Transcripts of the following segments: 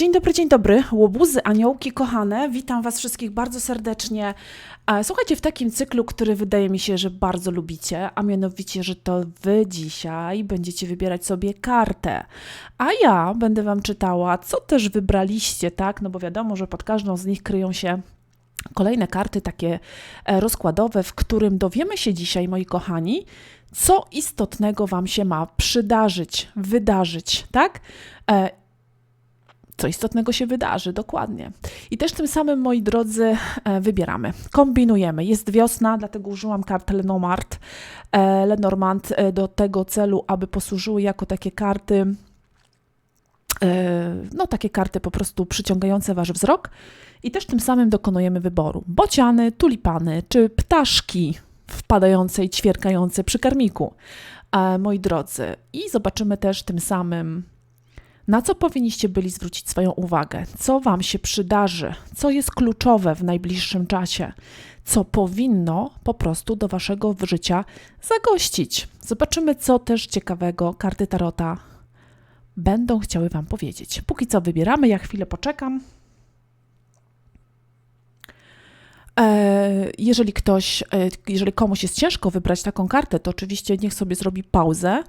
Dzień dobry, dzień dobry, łobuzy, aniołki kochane, witam Was wszystkich bardzo serdecznie. E, Słuchajcie, w takim cyklu, który wydaje mi się, że bardzo lubicie, a mianowicie, że to Wy dzisiaj będziecie wybierać sobie kartę, a ja będę Wam czytała, co też wybraliście, tak? No bo wiadomo, że pod każdą z nich kryją się kolejne karty takie e, rozkładowe, w którym dowiemy się dzisiaj, moi kochani, co istotnego Wam się ma przydarzyć, wydarzyć, tak? Co istotnego się wydarzy, dokładnie. I też tym samym, moi drodzy, e, wybieramy, kombinujemy. Jest wiosna, dlatego użyłam kart Lenormand, e, Lenormand e, do tego celu, aby posłużyły jako takie karty, no takie karty po prostu przyciągające wasz wzrok. I też tym samym dokonujemy wyboru. Bociany, tulipany czy ptaszki wpadające i ćwierkające przy karmiku, moi drodzy. I zobaczymy też tym samym, na co powinniście byli zwrócić swoją uwagę? Co Wam się przydarzy? Co jest kluczowe w najbliższym czasie? Co powinno po prostu do Waszego życia zagościć? Zobaczymy, co też ciekawego karty Tarota będą chciały Wam powiedzieć. Póki co wybieramy, ja chwilę poczekam. E, Jeżeli ktoś, e, jeżeli komuś jest ciężko wybrać taką kartę, to oczywiście niech sobie zrobi pauzę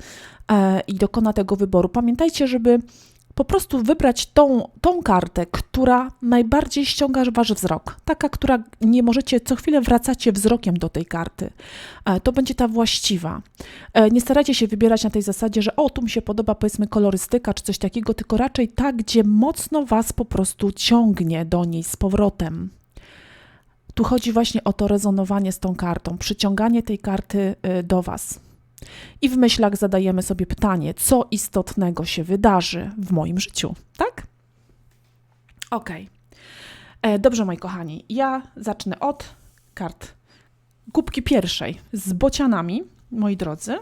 e, i dokona tego wyboru. Pamiętajcie, żeby po prostu wybrać tą, tą kartę, która najbardziej ściąga wasz wzrok. Taka, która nie możecie, co chwilę wracacie wzrokiem do tej karty. E, To będzie ta właściwa. E, Nie starajcie się wybierać na tej zasadzie, że o, tu mi się podoba powiedzmy kolorystyka czy coś takiego, tylko raczej ta, gdzie mocno was po prostu ciągnie do niej z powrotem. Tu chodzi właśnie o to rezonowanie z tą kartą, przyciąganie tej karty y, do Was. I w myślach zadajemy sobie pytanie, co istotnego się wydarzy w moim życiu, tak? Okej. E, Dobrze, moi kochani, ja zacznę od kart kubki pierwszej z bocianami, moi drodzy.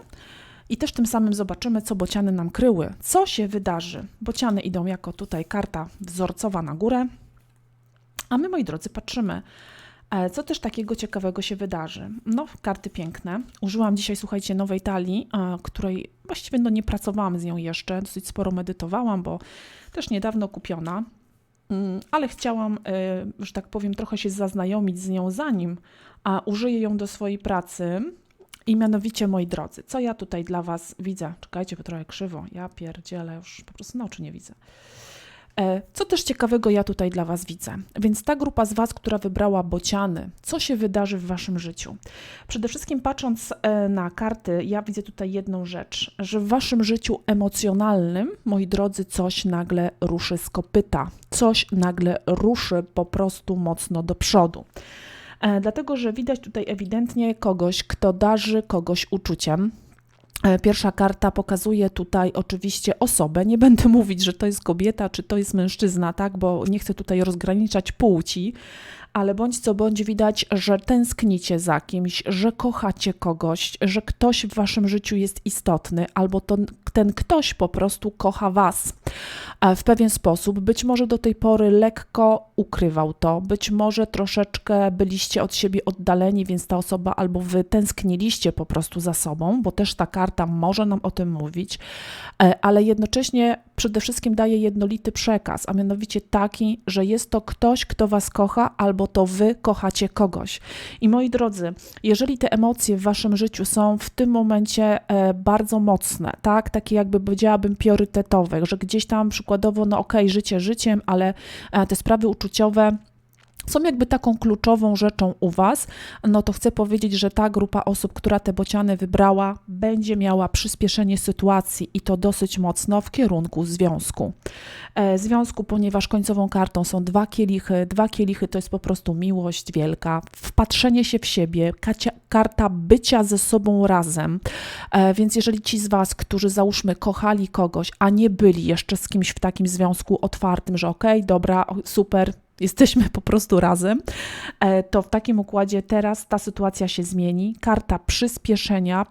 I też tym samym zobaczymy, co bociany nam kryły. Co się wydarzy? Bociany idą jako tutaj karta wzorcowa na górę. A my, moi drodzy, patrzymy, Co też takiego ciekawego się wydarzy? No, karty piękne. Użyłam dzisiaj, słuchajcie, nowej talii, e, której właściwie no, nie pracowałam z nią jeszcze, dosyć sporo medytowałam, bo też niedawno kupiona, Mm, ale chciałam, e, że tak powiem, trochę się zaznajomić z nią zanim użyję ją do swojej pracy. I mianowicie, moi drodzy, co ja tutaj dla Was widzę? Czekajcie, bo trochę krzywo. Ja pierdzielę, już po prostu na oczy nie widzę. E, Co też ciekawego ja tutaj dla Was widzę? Więc ta grupa z Was, która wybrała bociany, co się wydarzy w Waszym życiu? Przede wszystkim patrząc e, na karty, ja widzę tutaj jedną rzecz, że w Waszym życiu emocjonalnym, moi drodzy, coś nagle ruszy z kopyta, coś nagle ruszy po prostu mocno do przodu. E, Dlatego, że widać tutaj ewidentnie kogoś, kto darzy kogoś uczuciem, Pierwsza karta pokazuje tutaj oczywiście osobę. Nie będę mówić, że to jest kobieta, czy to jest mężczyzna, tak, bo nie chcę tutaj rozgraniczać płci, ale bądź co bądź widać, że tęsknicie za kimś, że kochacie kogoś, że ktoś w waszym życiu jest istotny, albo to, ten ktoś po prostu kocha was. E, w pewien sposób. Być może do tej pory lekko ukrywał to, być może troszeczkę byliście od siebie oddaleni, więc ta osoba albo wy tęskniliście po prostu za sobą, bo też ta karta może nam o tym mówić, e, ale jednocześnie przede wszystkim daje jednolity przekaz, a mianowicie taki, że jest to ktoś, kto was kocha, albo to wy kochacie kogoś. I moi drodzy, jeżeli te emocje w waszym życiu są w tym momencie e, bardzo mocne, tak, takie jakby powiedziałabym priorytetowe, że gdzieś tam przykładowo, no okej, życie życiem, ale e, te sprawy uczuciowe są jakby taką kluczową rzeczą u Was, no to chcę powiedzieć, że ta grupa osób, która te bociany wybrała, będzie miała przyspieszenie sytuacji i to dosyć mocno w kierunku związku. E, związku, ponieważ końcową kartą są dwa kielichy. Dwa kielichy to jest po prostu miłość wielka, wpatrzenie się w siebie, kacia, karta bycia ze sobą razem. E, więc jeżeli ci z Was, którzy załóżmy kochali kogoś, a nie byli jeszcze z kimś w takim związku otwartym, że okej, dobra, o, super, jesteśmy po prostu razem, e, to w takim układzie teraz ta sytuacja się zmieni. Karta przyspieszenia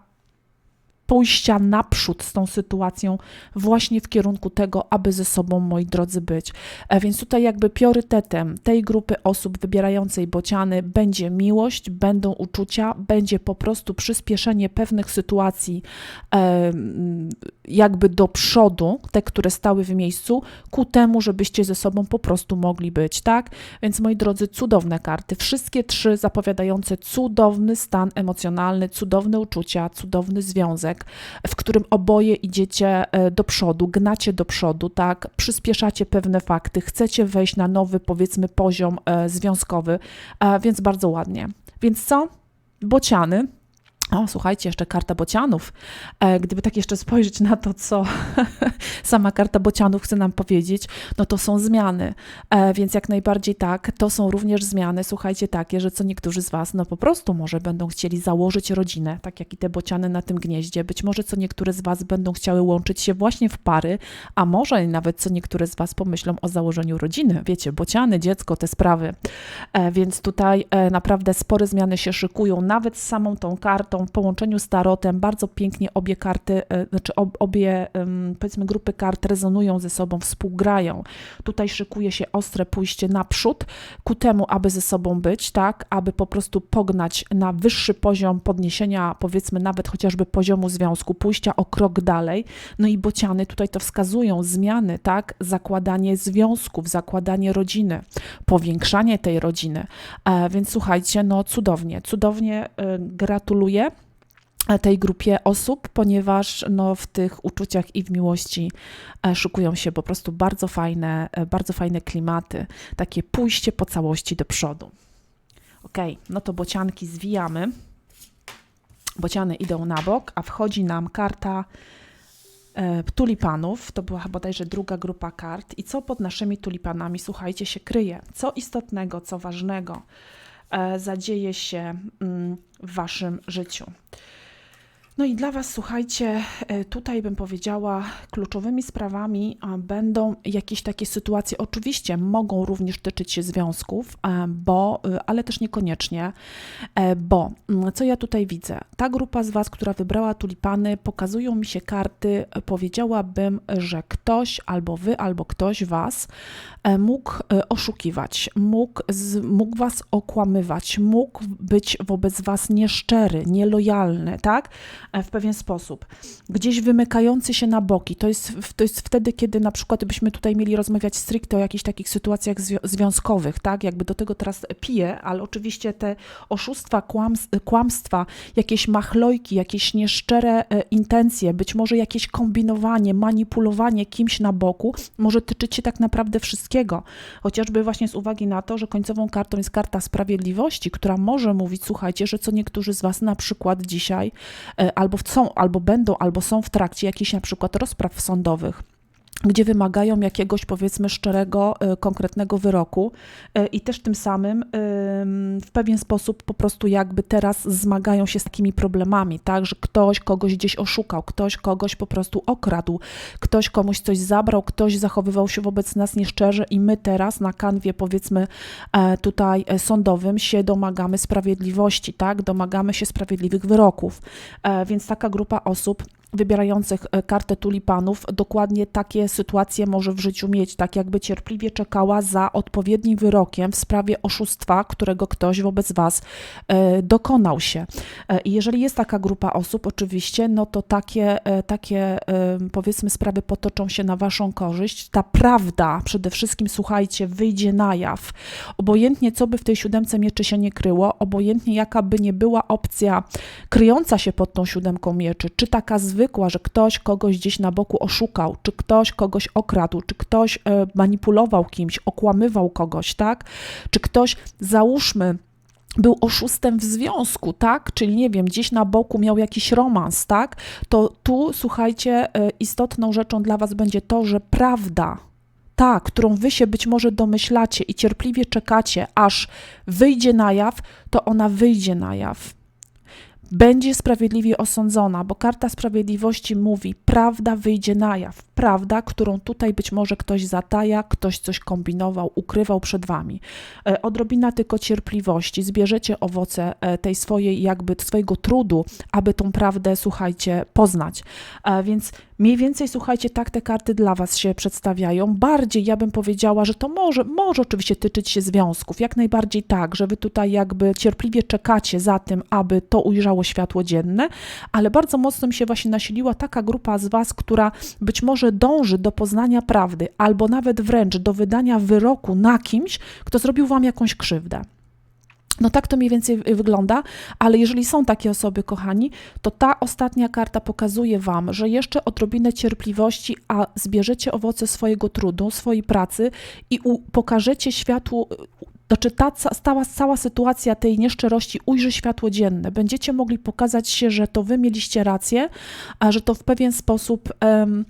pójścia naprzód z tą sytuacją, właśnie w kierunku tego, aby ze sobą, moi drodzy, być. E, więc tutaj jakby priorytetem tej grupy osób wybierającej bociany będzie miłość, będą uczucia, będzie po prostu przyspieszenie pewnych sytuacji jakby do przodu, te, które stały w miejscu, ku temu, żebyście ze sobą po prostu mogli być, tak? Więc moi drodzy, cudowne karty, wszystkie trzy zapowiadające cudowny stan emocjonalny, cudowne uczucia, cudowny związek, w którym oboje idziecie e, do przodu, gnacie do przodu, tak? Przyspieszacie pewne fakty, chcecie wejść na nowy, powiedzmy, poziom e, związkowy, e, więc bardzo ładnie. Więc co? Bociany o, słuchajcie, jeszcze karta bocianów. E, gdyby tak jeszcze spojrzeć na to, co sama karta bocianów chce nam powiedzieć, no to są zmiany. E, więc jak najbardziej tak, to są również zmiany, słuchajcie, takie, że co niektórzy z Was, no po prostu może będą chcieli założyć rodzinę, tak jak i te bociany na tym gnieździe. Być może co niektóre z Was będą chciały łączyć się właśnie w pary, a może nawet co niektóre z Was pomyślą o założeniu rodziny. Wiecie, bociany, dziecko, te sprawy. E, więc tutaj naprawdę spore zmiany się szykują, nawet z samą tą kartą połączeniu z tarotem bardzo pięknie obie karty, e, znaczy obie powiedzmy grupy kart rezonują ze sobą, współgrają. Tutaj szykuje się ostre pójście naprzód ku temu, aby ze sobą być, tak, aby po prostu pognać na wyższy poziom podniesienia, powiedzmy nawet chociażby poziomu związku, pójścia o krok dalej. No i bociany tutaj to wskazują, zmiany, tak, zakładanie związków, zakładanie rodziny, powiększanie tej rodziny. E, więc słuchajcie, no cudownie, cudownie e, gratuluję tej grupie osób, ponieważ no, w tych uczuciach i w miłości e, szukują się po prostu bardzo fajne, e, bardzo fajne klimaty, takie pójście po całości do przodu. Ok, no to bocianki zwijamy. Bociany idą na bok, a wchodzi nam karta e, tulipanów. To była bodajże druga grupa kart. I co pod naszymi tulipanami, słuchajcie, się kryje? Co istotnego, co ważnego e, zadzieje się mm, w waszym życiu? No i dla Was, słuchajcie, e, tutaj bym powiedziała, kluczowymi sprawami będą jakieś takie sytuacje. Oczywiście mogą również tyczyć się związków, e, bo, e, ale też niekoniecznie, bo mm, co ja tutaj widzę? Ta grupa z Was, która wybrała tulipany, pokazują mi się karty, powiedziałabym, że ktoś albo Wy, albo ktoś Was mógł oszukiwać, mógł, mógł Was okłamywać, mógł być wobec Was nieszczery, nielojalny, tak? W pewien sposób, gdzieś wymykający się na boki. To jest, to jest wtedy, kiedy na przykład byśmy tutaj mieli rozmawiać stricte o jakichś takich sytuacjach związkowych, tak? Jakby do tego teraz piję, ale oczywiście te oszustwa, kłamstwa, jakieś machlojki, jakieś nieszczere e, intencje, być może jakieś kombinowanie, manipulowanie kimś na boku, może tyczyć się tak naprawdę wszystkiego. Chociażby właśnie z uwagi na to, że końcową kartą jest karta sprawiedliwości, która może mówić, słuchajcie, że co niektórzy z Was na przykład dzisiaj e, albo są, albo będą, albo są w trakcie jakichś na przykład rozpraw sądowych gdzie wymagają jakiegoś powiedzmy szczerego, e, konkretnego wyroku. E, i też tym samym w pewien sposób po prostu jakby teraz zmagają się z takimi problemami, tak, że ktoś kogoś gdzieś oszukał, ktoś kogoś po prostu okradł, ktoś komuś coś zabrał, ktoś zachowywał się wobec nas nieszczerze i my teraz na kanwie powiedzmy e, tutaj sądowym się domagamy sprawiedliwości, tak, domagamy się sprawiedliwych wyroków, więc taka grupa osób wybierających e, kartę tulipanów dokładnie takie sytuacje może w życiu mieć, tak jakby cierpliwie czekała za odpowiednim wyrokiem w sprawie oszustwa, którego ktoś wobec Was e, dokonał się. E, I jeżeli jest taka grupa osób, oczywiście, no to takie, takie powiedzmy sprawy potoczą się na Waszą korzyść. Ta prawda przede wszystkim, słuchajcie, wyjdzie na jaw. Obojętnie co by w tej siódemce mieczy się nie kryło, obojętnie jaka by nie była opcja kryjąca się pod tą siódemką mieczy, czy taka zwykła, że ktoś kogoś gdzieś na boku oszukał, czy ktoś kogoś okradł, czy ktoś e, manipulował kimś, okłamywał kogoś, tak? Czy ktoś, załóżmy, był oszustem w związku, tak? Czyli nie wiem, gdzieś na boku miał jakiś romans, tak? To tu, słuchajcie, e, istotną rzeczą dla Was będzie to, że prawda, ta, którą Wy się być może domyślacie i cierpliwie czekacie, aż wyjdzie na jaw, to ona wyjdzie na jaw będzie sprawiedliwie osądzona, bo karta sprawiedliwości mówi, prawda wyjdzie na jaw, prawda, którą tutaj być może ktoś zataja, ktoś coś kombinował, ukrywał przed wami. E, odrobina tylko cierpliwości, zbierzecie owoce e, tej swojej, jakby swojego trudu, aby tą prawdę, słuchajcie, poznać. E, więc Mniej więcej, słuchajcie, tak te karty dla Was się przedstawiają. Bardziej ja bym powiedziała, że to może, może oczywiście tyczyć się związków, jak najbardziej tak, że Wy tutaj jakby cierpliwie czekacie za tym, aby to ujrzało światło dzienne, ale bardzo mocno mi się właśnie nasiliła taka grupa z Was, która być może dąży do poznania prawdy, albo nawet wręcz do wydania wyroku na kimś, kto zrobił Wam jakąś krzywdę. No tak to mniej więcej wygląda, ale jeżeli są takie osoby, kochani, to ta ostatnia karta pokazuje Wam, że jeszcze odrobinę cierpliwości, a zbierzecie owoce swojego trudu, swojej pracy i pokażecie światłu, znaczy ta cała, cała sytuacja tej nieszczerości ujrzy światło dzienne. Będziecie mogli pokazać się, że to Wy mieliście rację, a że to w pewien sposób... Um,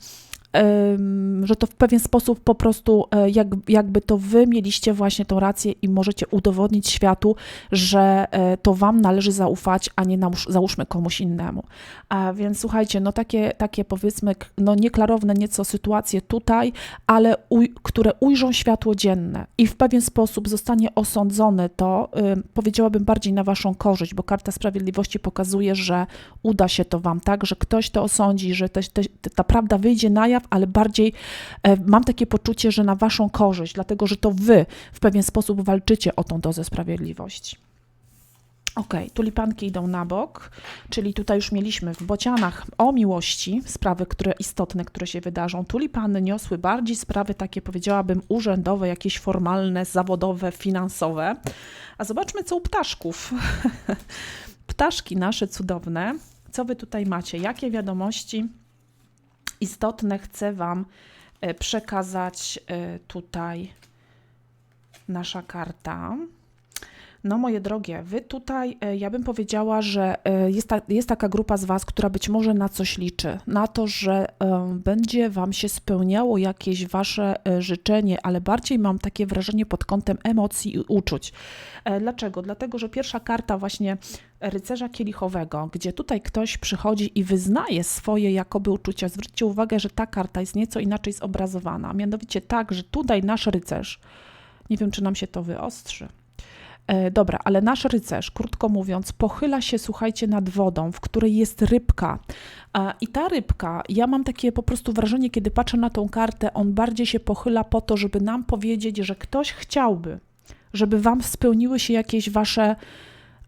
że to w pewien sposób po prostu e, jak, jakby to wy mieliście właśnie tą rację i możecie udowodnić światu, że e, to wam należy zaufać, a nie załóżmy komuś innemu. A więc słuchajcie, no takie, takie powiedzmy, no nieklarowne nieco sytuacje tutaj, ale uj, które ujrzą światło dzienne i w pewien sposób zostanie osądzone to, powiedziałabym bardziej na waszą korzyść, bo karta sprawiedliwości pokazuje, że uda się to wam, tak, że ktoś to osądzi, że te, te, ta prawda wyjdzie na jaw, ale bardziej e, mam takie poczucie, że na waszą korzyść, dlatego że to wy w pewien sposób walczycie o tą dozę sprawiedliwości. Ok, tulipanki idą na bok, czyli tutaj już mieliśmy w bocianach o miłości sprawy, które istotne, które się wydarzą. Tulipany niosły bardziej sprawy takie, powiedziałabym, urzędowe, jakieś formalne, zawodowe, finansowe. A zobaczmy, co u ptaszków. Ptaszki nasze cudowne. Co wy tutaj macie? Jakie wiadomości istotne chcę Wam e, przekazać e, tutaj nasza karta. No, moje drogie, wy tutaj, e, ja bym powiedziała, że jest, ta, jest taka grupa z Was, która być może na coś liczy, na to, że będzie Wam się spełniało jakieś Wasze życzenie, ale bardziej mam takie wrażenie pod kątem emocji i uczuć. Dlaczego? Dlatego, że pierwsza karta właśnie rycerza kielichowego, gdzie tutaj ktoś przychodzi i wyznaje swoje jakoby uczucia. Zwróćcie uwagę, że ta karta jest nieco inaczej zobrazowana. Mianowicie tak, że tutaj nasz rycerz, nie wiem, czy nam się to wyostrzy. E, dobra, ale nasz rycerz, krótko mówiąc, pochyla się, słuchajcie, nad wodą, w której jest rybka. E, I ta rybka, ja mam takie po prostu wrażenie, kiedy patrzę na tą kartę, on bardziej się pochyla po to, żeby nam powiedzieć, że ktoś chciałby, żeby wam spełniły się jakieś wasze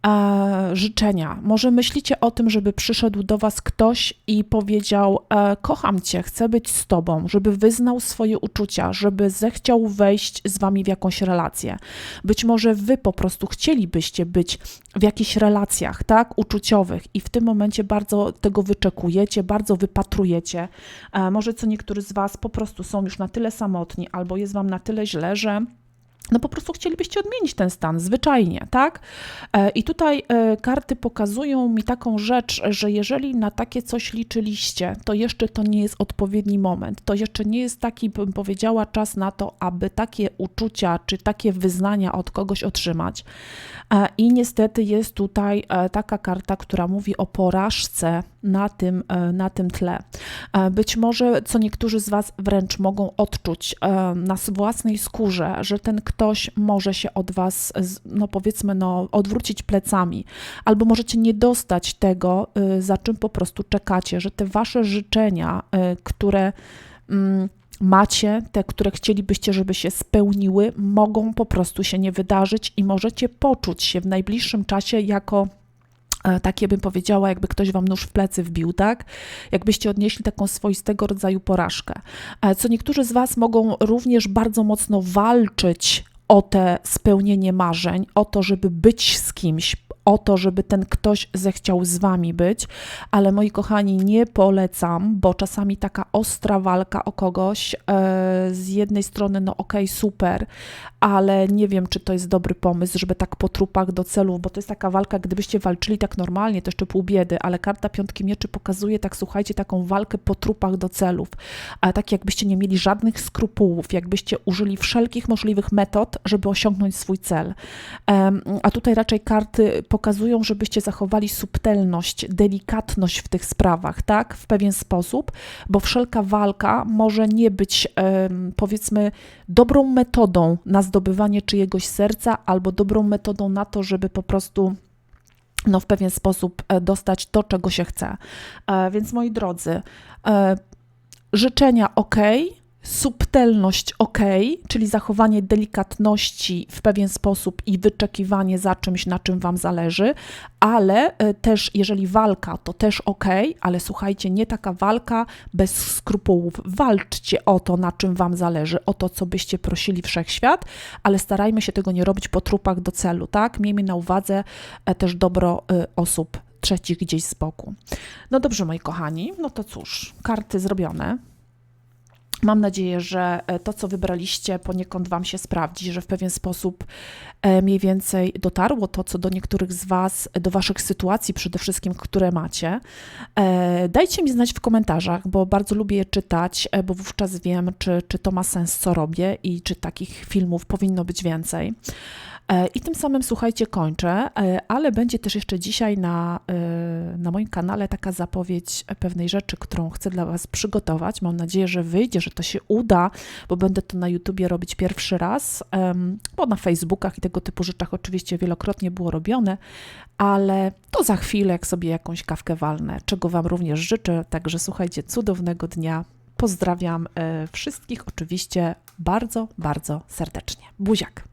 e, życzenia. Może myślicie o tym, żeby przyszedł do Was ktoś i powiedział: e, Kocham Cię, chcę być z Tobą, żeby wyznał swoje uczucia, żeby zechciał wejść z Wami w jakąś relację. Być może Wy po prostu chcielibyście być w jakichś relacjach, tak, uczuciowych, i w tym momencie bardzo tego wyczekujecie, bardzo wypatrujecie. E, może co niektórzy z Was po prostu są już na tyle samotni, albo jest Wam na tyle źle, że no po prostu chcielibyście odmienić ten stan, zwyczajnie, tak? E, I tutaj e, karty pokazują mi taką rzecz, że jeżeli na takie coś liczyliście, to jeszcze to nie jest odpowiedni moment. To jeszcze nie jest taki, bym powiedziała, czas na to, aby takie uczucia czy takie wyznania od kogoś otrzymać. E, I niestety jest tutaj taka karta, która mówi o porażce na tym, na tym tle. Być może, co niektórzy z Was wręcz mogą odczuć na własnej skórze, że ten ktoś może się od Was, no powiedzmy, no, odwrócić plecami, albo możecie nie dostać tego, y, za czym po prostu czekacie, że te Wasze życzenia, y, które mm, macie, te, które chcielibyście, żeby się spełniły, mogą po prostu się nie wydarzyć i możecie poczuć się w najbliższym czasie jako E, takie bym powiedziała, jakby ktoś wam nóż w plecy wbił, tak? Jakbyście odnieśli taką swoistego rodzaju porażkę. E, co niektórzy z was mogą również bardzo mocno walczyć o te spełnienie marzeń, o to, żeby być z kimś, o to, żeby ten ktoś zechciał z wami być, ale moi kochani, nie polecam, bo czasami taka ostra walka o kogoś, e, z jednej strony, no okej, okay, super, ale nie wiem, czy to jest dobry pomysł, żeby tak po trupach do celów, bo to jest taka walka, gdybyście walczyli tak normalnie, to jeszcze pół biedy, ale karta piątki mieczy pokazuje, tak słuchajcie, taką walkę po trupach do celów, ale tak jakbyście nie mieli żadnych skrupułów, jakbyście użyli wszelkich możliwych metod, żeby osiągnąć swój cel. A tutaj raczej karty pokazują, żebyście zachowali subtelność, delikatność w tych sprawach, tak, w pewien sposób, bo wszelka walka może nie być, powiedzmy, dobrą metodą na zdobywanie czyjegoś serca albo dobrą metodą na to, żeby po prostu no, w pewien sposób e, dostać to, czego się chce. E, Więc moi drodzy, e, życzenia ok, subtelność ok, czyli zachowanie delikatności w pewien sposób i wyczekiwanie za czymś, na czym Wam zależy, ale e, też jeżeli walka, to też ok, ale słuchajcie, nie taka walka bez skrupułów. Walczcie o to, na czym Wam zależy, o to, co byście prosili wszechświat, ale starajmy się tego nie robić po trupach do celu, tak? Miejmy na uwadze e, też dobro e, osób trzecich gdzieś z boku. No dobrze, moi kochani, no to cóż, karty zrobione. Mam nadzieję, że e, to, co wybraliście, poniekąd Wam się sprawdzi, że w pewien sposób e, mniej więcej dotarło to, co do niektórych z Was, do Waszych sytuacji przede wszystkim, które macie. E, Dajcie mi znać w komentarzach, bo bardzo lubię je czytać, bo wówczas wiem, czy, czy to ma sens, co robię i czy takich filmów powinno być więcej. E, I tym samym, słuchajcie, kończę, e, ale będzie też jeszcze dzisiaj na, e, na moim kanale taka zapowiedź pewnej rzeczy, którą chcę dla Was przygotować. Mam nadzieję, że wyjdzie, że to się uda, bo będę to na YouTubie robić pierwszy raz, bo na Facebookach i tego typu rzeczach oczywiście wielokrotnie było robione, ale to za chwilę, jak sobie jakąś kawkę walnę, czego Wam również życzę. Także słuchajcie, cudownego dnia. Pozdrawiam wszystkich oczywiście bardzo, bardzo serdecznie. Buziak.